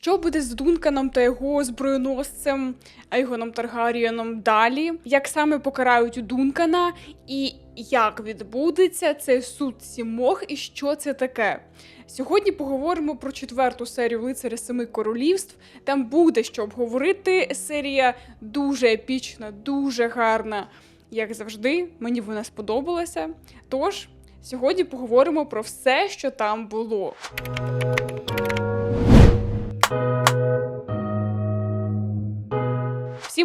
Що буде з Дунканом та його зброєносцем Ейгоном Таргарієном далі? Як саме покарають Дункана, і як відбудеться цей суд сімох, і що це таке? Сьогодні поговоримо про четверту серію Лицаря Семи Королівств. Там буде що обговорити. Серія дуже епічна, дуже гарна. Як завжди, мені вона сподобалася. Тож, сьогодні поговоримо про все, що там було.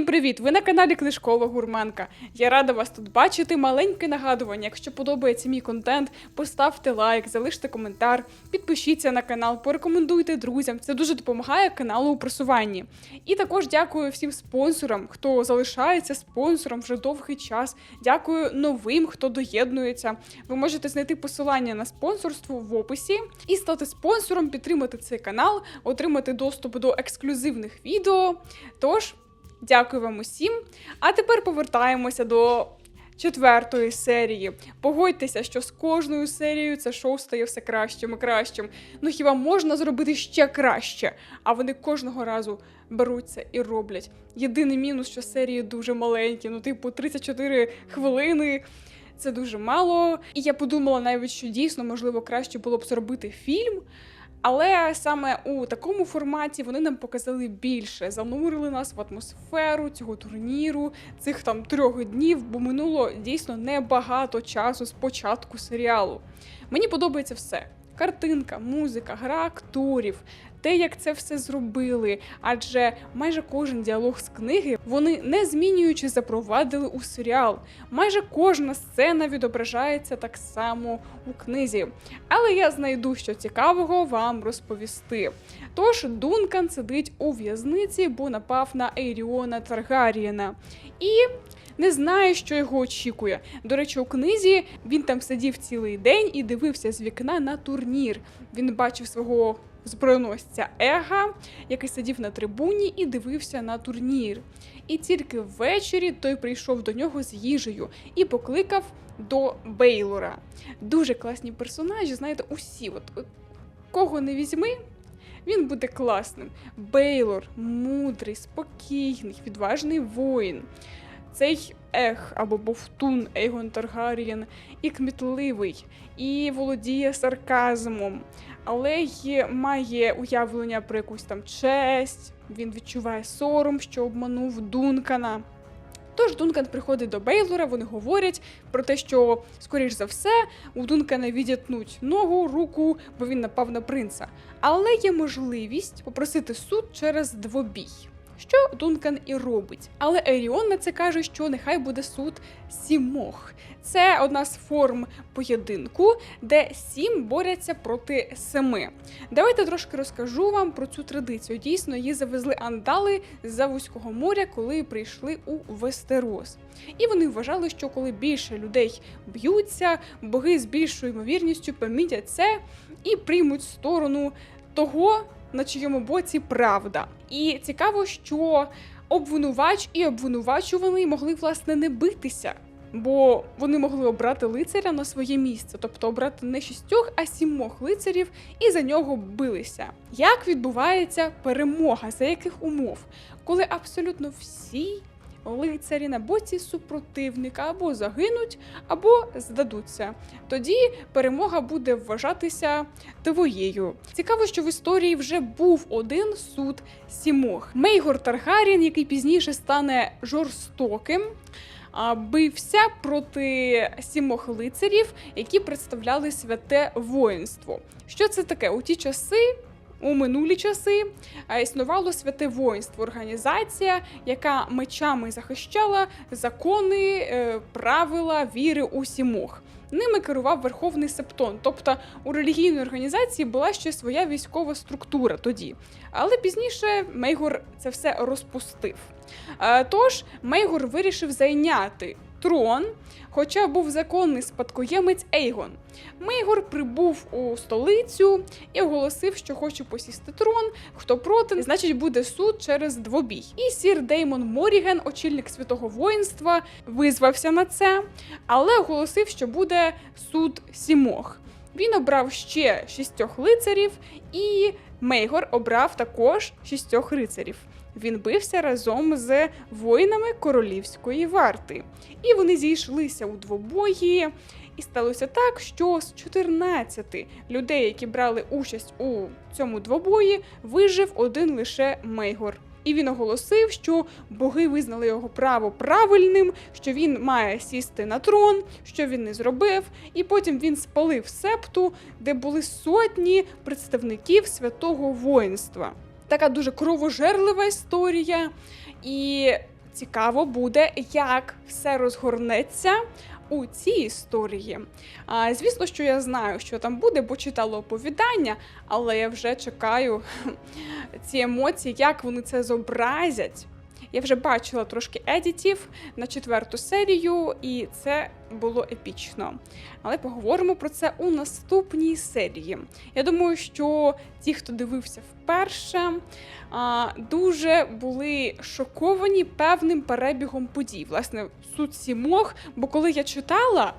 Всім привіт! Ви на каналі Книжкова Гурманка. Я рада вас тут бачити. Маленьке нагадування. Якщо подобається мій контент, поставте лайк, залиште коментар, підпишіться на канал, порекомендуйте друзям. Це дуже допомагає каналу у просуванні. І також дякую всім спонсорам, хто залишається спонсором вже довгий час. Дякую новим, хто доєднується. Ви можете знайти посилання на спонсорство в описі і стати спонсором, підтримати цей канал, отримати доступ до ексклюзивних відео. Тож. Дякую вам усім. А тепер повертаємося до четвертої серії. Погодьтеся, що з кожною серією це шоу стає все кращим і кращим. Ну хіба можна зробити ще краще? А вони кожного разу беруться і роблять. Єдиний мінус, що серії дуже маленькі, ну, типу, 34 хвилини. Це дуже мало. І я подумала навіть, що дійсно можливо краще було б зробити фільм. Але саме у такому форматі вони нам показали більше, занурили нас в атмосферу цього турніру, цих там трьох днів, бо минуло дійсно небагато часу з початку серіалу. Мені подобається все. Картинка, музика, гра акторів, те, як це все зробили. Адже майже кожен діалог з книги вони не змінюючи запровадили у серіал. Майже кожна сцена відображається так само у книзі. Але я знайду що цікавого вам розповісти. Тож Дункан сидить у в'язниці, бо напав на Ейріона Таргарієна. І не знає, що його очікує. До речі, у книзі він там сидів цілий день і дивився з вікна на турнір. Він бачив свого збройносця Ега, який сидів на трибуні і дивився на турнір. І тільки ввечері той прийшов до нього з їжею і покликав до Бейлора. Дуже класні персонажі, знаєте, усі, от, от кого не візьми. Він буде класним. Бейлор мудрий, спокійний, відважний воїн. Цей ех або Бовтун Ейгон Таргарієн і кмітливий, і володіє сарказмом, але й має уявлення про якусь там честь. Він відчуває сором, що обманув Дункана. Тож Дункан приходить до Бейлора, вони говорять про те, що, скоріш за все, у Дункана відітнуть ногу, руку, бо він напав на принца. Але є можливість попросити суд через двобій. Що Дункан і робить. Але Еріон на це каже, що нехай буде суд сімох. Це одна з форм поєдинку, де сім борються проти семи. Давайте трошки розкажу вам про цю традицію. Дійсно, її завезли андали з-за вузького моря, коли прийшли у Вестерос. І вони вважали, що коли більше людей б'ються, боги з більшою ймовірністю помітять це і приймуть сторону того на чиєму боці правда. І цікаво, що обвинувач і обвинувачуваний могли власне не битися. Бо вони могли обрати лицаря на своє місце, тобто обрати не шістьох, а сімох лицарів, і за нього билися. Як відбувається перемога, за яких умов, коли абсолютно всі лицарі на боці супротивника або загинуть, або здадуться. Тоді перемога буде вважатися твоєю. Цікаво, що в історії вже був один суд сімох. Мейгор Таргарін, який пізніше стане жорстоким. а, Бився проти сімох лицарів, які представляли святе воїнство. Що це таке? У ті часи у минулі часи існувало святе воїнство, організація, яка мечами захищала закони, е, правила віри у сімох. Ними керував Верховний Септон, тобто у релігійної організації була ще своя військова структура тоді. Але пізніше Мейгор це все розпустив. Е, Тож Мейгор вирішив зайняти трон, хоча був законний спадкоємець Ейгон. Мейгор прибув у столицю і оголосив, що хоче посісти трон. Хто проти, значить буде суд через двобій. І сір Деймон Моріген, очільник святого воїнства, визвався на це, але оголосив, що буде суд сімох. Він обрав ще шістьох лицарів і Мейгор обрав також шістьох рицарів. Він бився разом з воїнами королівської варти, і вони зійшлися у двобої. І сталося так, що з 14 людей, які брали участь у цьому двобої, вижив один лише Мейгор. І він оголосив, що боги визнали його право правильним, що він має сісти на трон, що він не зробив. І потім він спалив септу, де були сотні представників святого воїнства. Така дуже кровожерлива історія, і цікаво буде, як все розгорнеться у цій історії. А, звісно, що я знаю, що там буде, бо читала оповідання, але я вже чекаю ці емоції, як вони це зобразять. Я вже бачила трошки едітів на четверту серію, і це було епічно. Але поговоримо про це у наступній серії. Я думаю, що ті, хто дивився вперше, дуже були шоковані певним перебігом подій. Власне, суть сімох, бо коли я читала.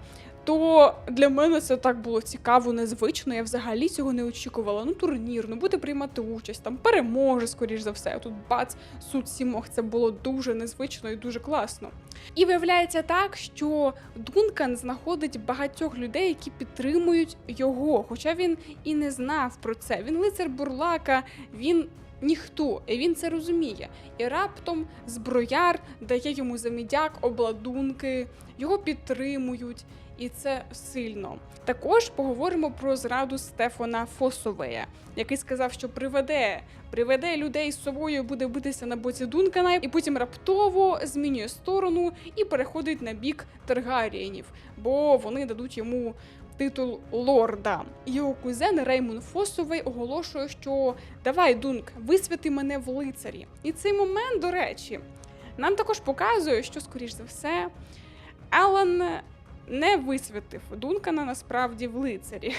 То для мене це так було цікаво, незвично. Я взагалі цього не очікувала. Ну, турнір, ну буде приймати участь, там переможе, скоріш за все. Тут бац, суд сімох. Це було дуже незвично і дуже класно. І виявляється так, що Дункан знаходить багатьох людей, які підтримують його, хоча він і не знав про це. Він лицар бурлака, він. Ніхто, і він це розуміє. І раптом зброяр дає йому замідяк, обладунки, його підтримують, і це сильно. Також поговоримо про зраду Стефана Фосовея, який сказав, що приведе, приведе людей з собою, буде битися на боці Дункана, і потім раптово змінює сторону і переходить на бік Таргарієнів, бо вони дадуть йому. Титул лорда його кузен Реймон Фосовий оголошує, що давай, Дунк, висвяти мене в лицарі. І цей момент, до речі, нам також показує, що, скоріш за все, Елен не висвятив Дункана насправді в лицарі,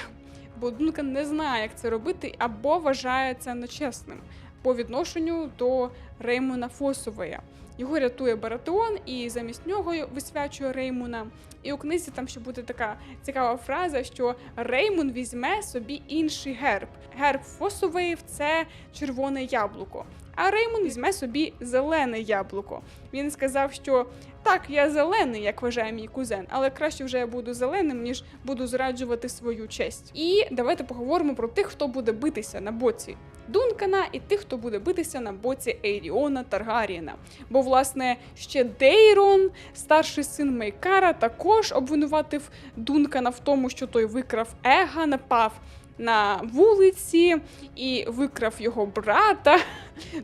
бо Дункан не знає, як це робити, або вважає це нечесним по відношенню до Реймона Фосовея. Його рятує Баратеон, і замість нього висвячує Реймона. І у книзі там ще буде така цікава фраза, що Реймон візьме собі інший герб. Герб Фосовеїв це червоне яблуко. А Реймон візьме собі зелене яблуко. Він сказав, що так, я зелений, як вважає мій кузен, але краще вже я буду зеленим, ніж буду зраджувати свою честь. І давайте поговоримо про тих, хто буде битися на боці Дункана, і тих, хто буде битися на боці Ейріона Таргарієна. Бо, власне, ще Дейрон, старший син Мейкара, також обвинуватив Дункана в тому, що той викрав Ега, напав. На вулиці і викрав його брата.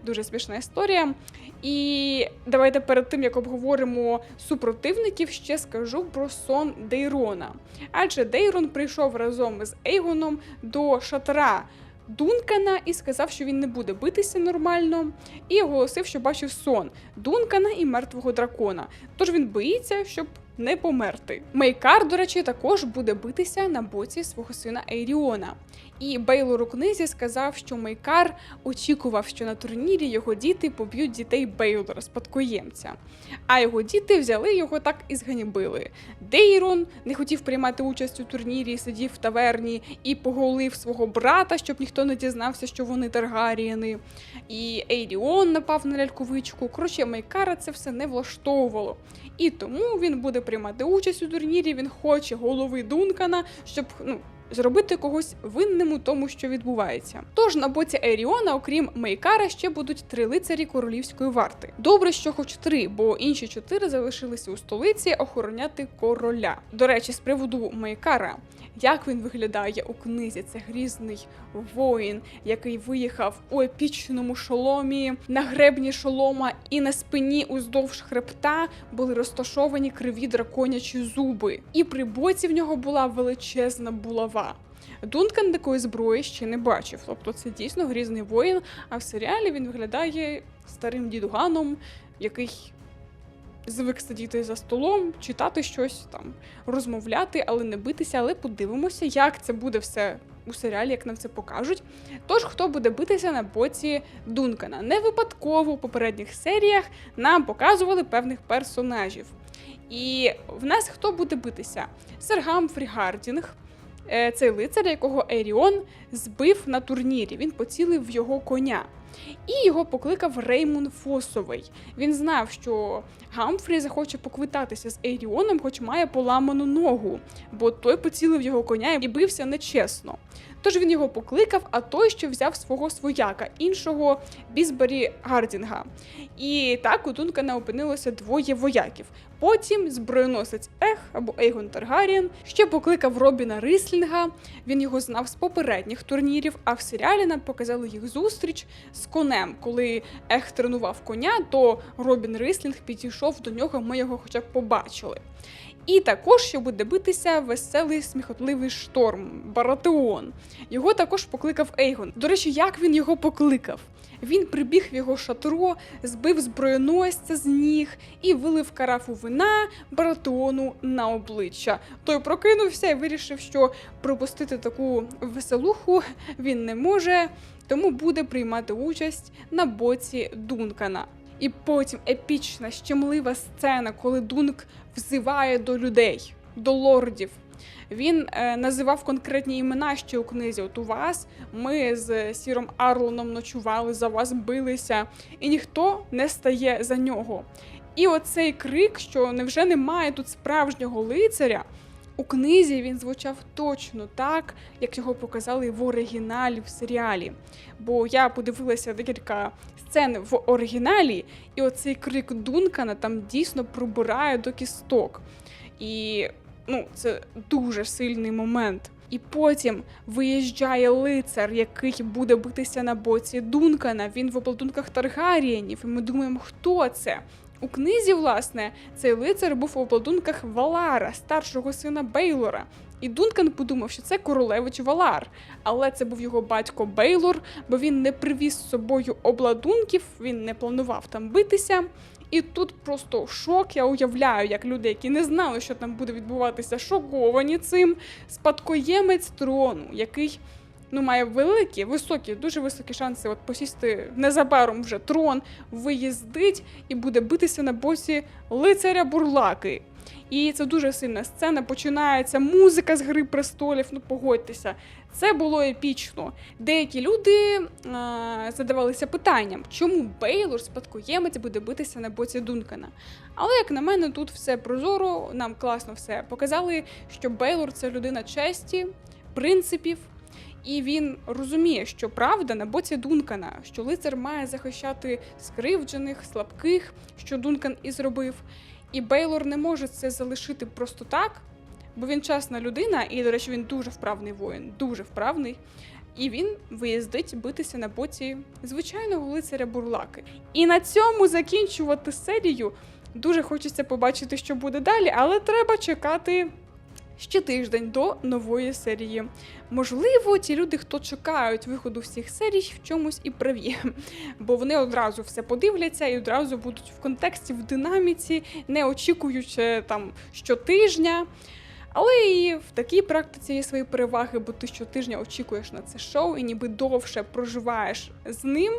Дуже смішна історія. І давайте перед тим як обговоримо супротивників, ще скажу про сон Дейрона. Адже Дейрон прийшов разом з Ейгоном до шатра Дункана і сказав, що він не буде битися нормально, і оголосив, що бачив сон Дункана і мертвого дракона. Тож він боїться, щоб не померти. Мейкар, до речі, також буде битися на боці свого сина Ейріона. І Бейлор у книзі сказав, що Мейкар очікував, що на турнірі його діти поб'ють дітей Бейлора, спадкоємця. А його діти взяли його так і зганібили. Дейрон не хотів приймати участь у турнірі, сидів в таверні і поголив свого брата, щоб ніхто не дізнався, що вони Таргарієни. І Ейріон напав на ляльковичку. Коротше, Мейкара це все не влаштовувало. І тому він буде приймати участь у турнірі. Він хоче голови Дункана, щоб ну. Зробити когось винним у тому, що відбувається. Тож на боці Еріона, окрім Мейкара, ще будуть три лицарі королівської варти. Добре, що хоч три, бо інші чотири залишилися у столиці охороняти короля. До речі, з приводу Мейкара, як він виглядає у книзі, це грізний воїн, який виїхав у епічному шоломі, на гребні шолома і на спині уздовж хребта були розташовані криві драконячі зуби. І при боці в нього була величезна булава. Дункан такої зброї ще не бачив. Тобто це дійсно грізний воїн, а в серіалі він виглядає старим дідуганом, який звик сидіти за столом, читати щось там, розмовляти, але не битися. Але подивимося, як це буде все у серіалі, як нам це покажуть. Тож, хто буде битися на боці Дункана? Не випадково у попередніх серіях нам показували певних персонажів. І в нас хто буде битися? Сер Гамфрі Гардінг, е, цей лицар, якого Еріон збив на турнірі. Він поцілив його коня. І його покликав Реймон Фосовий. Він знав, що Гамфрі захоче поквитатися з Еріоном, хоч має поламану ногу, бо той поцілив його коня і бився нечесно. Тож він його покликав, а той, що взяв свого свояка, іншого Бізбері Гардінга. І так у Дункана опинилося двоє вояків. Потім зброєносець Ех або Ейгон Таргарієн ще покликав Робіна Рислінга. Він його знав з попередніх турнірів, а в серіалі нам показали їх зустріч з конем. Коли Ех тренував коня, то Робін Рислінг підійшов до нього, ми його хоча б побачили. І також ще буде битися веселий сміхотливий шторм Баратеон. Його також покликав Ейгон. До речі, як він його покликав? Він прибіг в його шатро, збив зброєносця з ніг і вилив карафу вина Баратеону на обличчя. Той прокинувся і вирішив, що пропустити таку веселуху він не може, тому буде приймати участь на боці Дункана. І потім епічна, щемлива сцена, коли Дунк взиває до людей, до лордів. Він е, називав конкретні імена ще у книзі. От у вас ми з Сіром Арлоном ночували, за вас билися, і ніхто не стає за нього. І оцей крик, що невже немає тут справжнього лицаря, у книзі він звучав точно так, як його показали в оригіналі в серіалі. Бо я подивилася декілька сцен в оригіналі, і оцей крик Дункана там дійсно пробирає до кісток. І ну, це дуже сильний момент. І потім виїжджає лицар, який буде битися на боці Дункана. Він в обладунках Таргарієнів. І ми думаємо, хто це? У книзі, власне, цей лицар був у обладунках Валара, старшого сина Бейлора. І Дункан подумав, що це королевич Валар, але це був його батько Бейлор, бо він не привіз з собою обладунків, він не планував там битися. І тут просто шок. Я уявляю, як люди, які не знали, що там буде відбуватися, шоковані цим спадкоємець трону, який ну має великі, високі, дуже високі шанси от посісти незабаром вже трон, виїздить і буде битися на босі лицаря Бурлаки. І це дуже сильна сцена. Починається музика з Гри престолів. Ну погодьтеся, це було епічно. Деякі люди е, задавалися питанням, чому Бейлор, спадкоємець, буде битися на боці Дункана. Але як на мене, тут все прозоро, нам класно все показали, що Бейлор це людина честі, принципів. І він розуміє, що правда на боці Дункана, що лицар має захищати скривджених, слабких, що Дункан і зробив. І Бейлор не може це залишити просто так, бо він чесна людина, і, до речі, він дуже вправний воїн, дуже вправний. І він виїздить битися на боці звичайного лицаря Бурлаки. І на цьому закінчувати серію. Дуже хочеться побачити, що буде далі, але треба чекати ще тиждень до нової серії. Можливо, ті люди, хто чекають виходу всіх серій, в чомусь і праві, бо вони одразу все подивляться і одразу будуть в контексті, в динаміці, не очікуючи там щотижня. Але і в такій практиці є свої переваги, бо ти щотижня очікуєш на це шоу і ніби довше проживаєш з ним.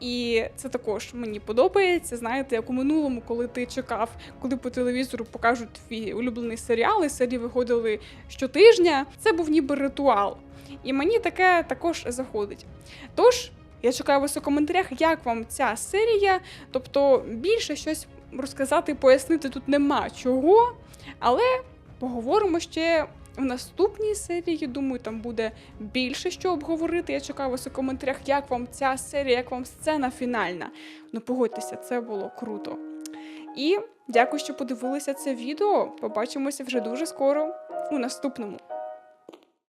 І це також мені подобається. Знаєте, як у минулому, коли ти чекав, коли по телевізору покажуть твій улюблений серіал, і серії виходили щотижня. Це був ніби ритуал. І мені таке також заходить. Тож. Я чекаю вас у коментарях, як вам ця серія. Тобто більше щось розказати, пояснити тут нема чого, але поговоримо ще в наступній серії. Думаю, там буде більше що обговорити. Я чекаю вас у коментарях, як вам ця серія, як вам сцена фінальна. Ну погодьтеся, це було круто. І дякую, що подивилися це відео. Побачимося вже дуже скоро у наступному.